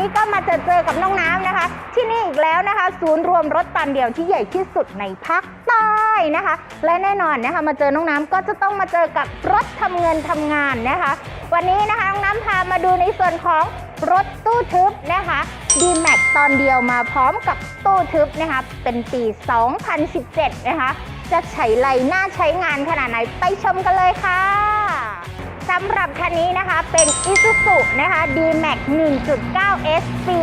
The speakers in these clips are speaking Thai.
นี้ก็มาเจอเจอกับน้องน้ำนะคะ ที่นี่อีกแล้วนะคะ ศูนย์รวมรถตันเดียวที่ใหญ่ที่สุดในภาคใต้นะคะ และแน่นอนนะคะมาเจอน้องน้ำก็จะต้องมาเจอกับรถทำเงินทำงานนะคะ วันนี้นะคะน้องน้ำพามาดูในส่วนของรถตู้ทึบนะคะ d m a x ตอนเดียวมาพร้อมกับตู้ทึบนะคะเป็นปี 2017 นะคะ จะใช้ไรหน้าใช้งานขนาดไหนไปชมกันเลยค่ะำหรับคันนี้นะคะเป็น Isuzu นะคะ D-Max 1.9 S ปี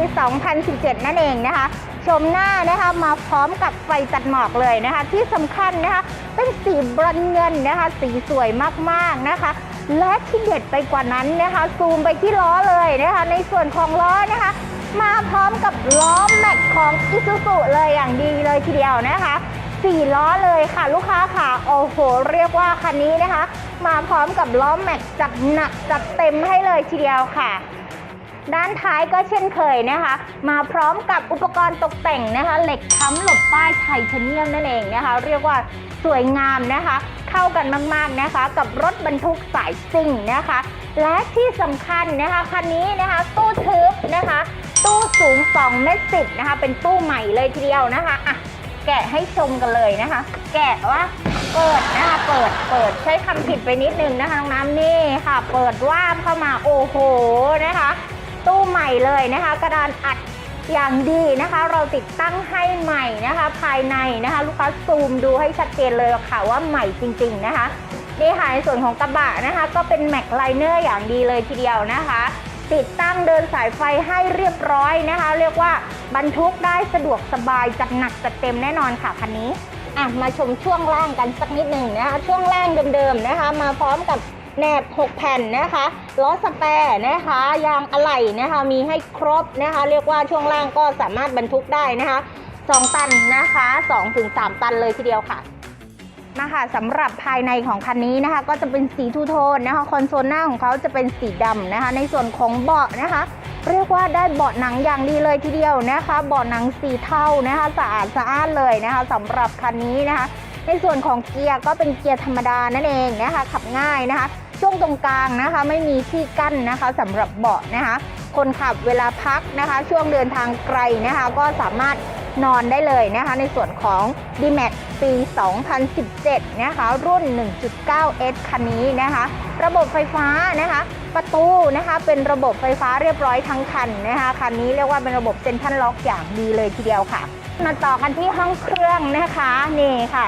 2017 นั่นเองนะคะ ชมหน้านะคะมาพร้อมกับไฟจัดหมอกเลยนะคะ ที่สำคัญนะคะ เป็นสีบรอนเงินนะคะ สีสวยมากๆนะคะ และที่เด็ดไปกว่านั้นนะคะ ซูมไปที่ล้อเลยนะคะ ในส่วนของล้อนะคะ มาพร้อมกับล้อแม็กของ Isuzu เลยอย่างดีเลยทีเดียวนะคะ สี่ล้อเลยค่ะลูกค้าค่ะโอ้โห เรียกว่าคันนี้นะคะ มาพร้อมกับล้อแม็กจัดหนักจัดเต็มให้เลยทีเดียวค่ะ ด้านท้ายก็เช่นเคยนะคะ มาพร้อมกับอุปกรณ์ตกแต่งนะคะ เหล็กค้ำหลบป้ายไทเทเนียมนั่นเองนะคะ เรียกว่าสวยงามนะคะ เข้ากันมากๆนะคะ กับรถบรรทุกสายซิ่งนะคะ และที่สำคัญนะคะคันนี้นะคะตู้ทึบนะคะ ตู้สูง2เมตรสินะคะ เป็นตู้ใหม่เลยทีเดียวนะคะอะ แกะให้ชมกันเลยนะคะ แกะว่าเปิดนะคะเปิดเปิดใช้คำผิดไปนิดนึงนะคะน้องน้ำนี่ค่ะ เปิดว่ามเข้ามาโอ้โหนะคะ ตู้ใหม่เลยนะคะ กระดานอัดอย่างดีนะคะ เราติดตั้งให้ใหม่นะคะ ภายในนะคะ ลูกค้าซูมดูให้ชัดเจนเลยค่ะว่าใหม่จริง ๆนะคะนี่ค่ะในส่วนของกระบะนะคะ ก็เป็นแม็กไลเนอร์อย่างดีเลยทีเดียวนะคะ ติดตั้งเดินสายไฟให้เรียบร้อยนะคะ เรียกว่าบรรทุกได้สะดวกสบายจัดหนักจัดเต็มแน่นอนค่ะคันนี้อะมาชมช่วงล่างกันสักนิดหนึ่งนะคะช่วงล่างเดิมๆนะคะ มาพร้อมกับแหนบ 6 แผ่นนะคะล้อสแปร์นะคะยางอะไหล่นะคะมีให้ครบนะคะ เรียกว่าช่วงล่างก็สามารถบรรทุกได้นะคะ 2 ตันนะคะ 2-3 ตันเลยทีเดียวค่ะ มาค่ะสำหรับภายในของคันนี้นะคะ ก็จะเป็นสีทูโทนนะคะคอนโซลหน้าของเขาจะเป็นสีดำนะคะ ในส่วนของเบาะนะคะ เรียกว่าได้เบาะหนังอย่างดีเลยทีเดียวนะคะ เบาะหนังสีเทานะคะ สะอาดสะอานเลยนะคะสำหรับคันนี้นะคะ ในส่วนของเกียร์ก็เป็นเกียร์ธรรมดานั่นเองนะคะ ขับง่ายนะคะ ช่วงตรงกลางนะคะ ไม่มีที่กั้นนะคะสำหรับเบาะนะคะ คนขับเวลาพักนะคะ ช่วงเดินทางไกลนะคะ ก็สามารถ นอนได้เลยนะคะ ในส่วนของ d m a x ปี 2017 นะคะ รุ่น 1.9S คันนี้นะคะ ระบบไฟฟ้านะคะ ประตูนะคะ เป็นระบบไฟฟ้าเรียบร้อยทั้งคันนะคะ คันนี้เรียกว่าเป็นระบบเซ็นทรัลล็อกอย่างดีเลยทีเดียวค่ะ มาต่อกันที่ห้องเครื่องนะคะ นี่ค่ะ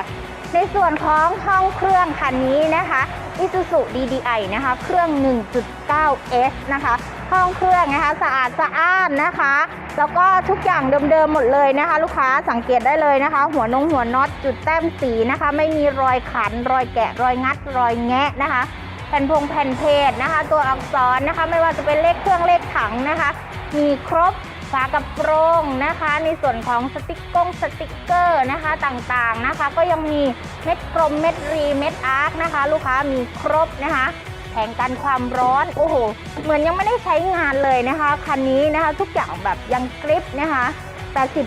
ในส่วนของห้องเครื่องคันนี้นะคะ Isuzu DDI นะคะ เครื่อง 1.9S นะคะ ห้องเครื่องนะคะสะอาดสะอ้านนะคะ แล้วก็ทุกอย่างเดิมๆหมดเลยนะคะ ลูกค้าสังเกตได้เลยนะคะ หัวนงหัวน็อตจุดแต้มสีนะคะ ไม่มีรอยขัน รอยแกะรอยงัด รอยแงะนะคะ แผ่นพงแผ่นเพจนะคะ ตัวอักษรนะคะ ไม่ว่าจะเป็นเลขเครื่องเลขถังนะคะ มีครบฝากระโปรงนะคะ ในส่วนของสติกกงสติกเกอร์นะคะต่างๆนะคะ ก็ยังมีเม็ดกลมเม็ดรีเม็ดอาร์คนะคะ ลูกค้ามีครบนะคะ แผงกันความร้อน โอ้โห เหมือนยังไม่ได้ใช้งานเลยนะคะ คันนี้นะคะทุกอย่างแบบยังกริปนะคะ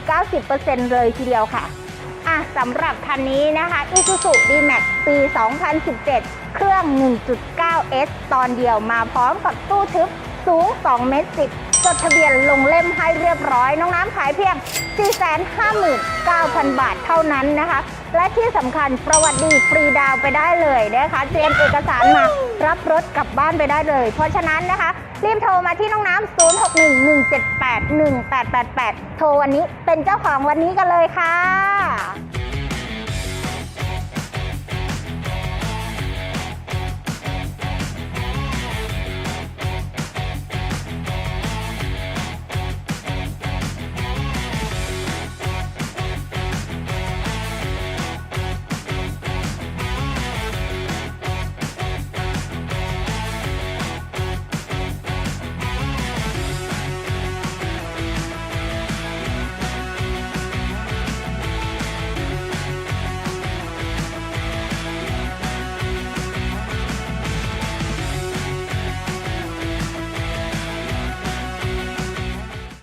80-90%เลยทีเดียวค่ะอะสำหรับคันนี้นะคะ Isuzu D-Max ปี 2017 เครื่อง 1.9S ตอนเดียวมาพร้อมกับตู้ทึบสูง 2 เมตร 10 จดทะเบียนลงเล่มให้เรียบร้อย น้องน้ำขายเพียง 459,000 บาทเท่านั้นนะคะ และที่สำคัญประวัติดีฟรีดาวน์ไปได้เลยนะคะเตรียมเอกสารมารับรถกลับบ้านไปได้เลย เพราะฉะนั้นนะคะ รีบโทรมาที่น้องน้ำ0611781888 โทรวันนี้เป็นเจ้าของวันนี้กันเลยค่ะ